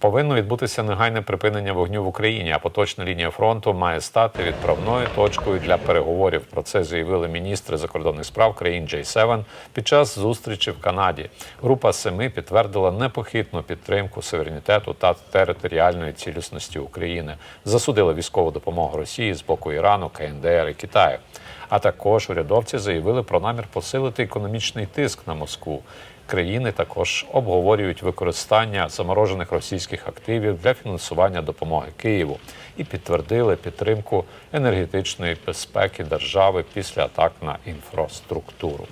Повинно відбутися негайне припинення вогню в Україні, а поточна лінія фронту має стати відправною точкою для переговорів. Про це заявили міністри закордонних справ країн J7 під час зустрічі в Канаді. Група семи підтвердила непохитну підтримку суверенітету та територіальної цілісності України, засудила військову допомогу Росії з боку Ірану, КНДР і Китаю. А також урядовці заявили про намір посилити економічний тиск на Москву. Країни також обговорюють використання заморожених російських активів для фінансування допомоги Києву і підтвердили підтримку енергетичної безпеки держави після атак на інфраструктуру.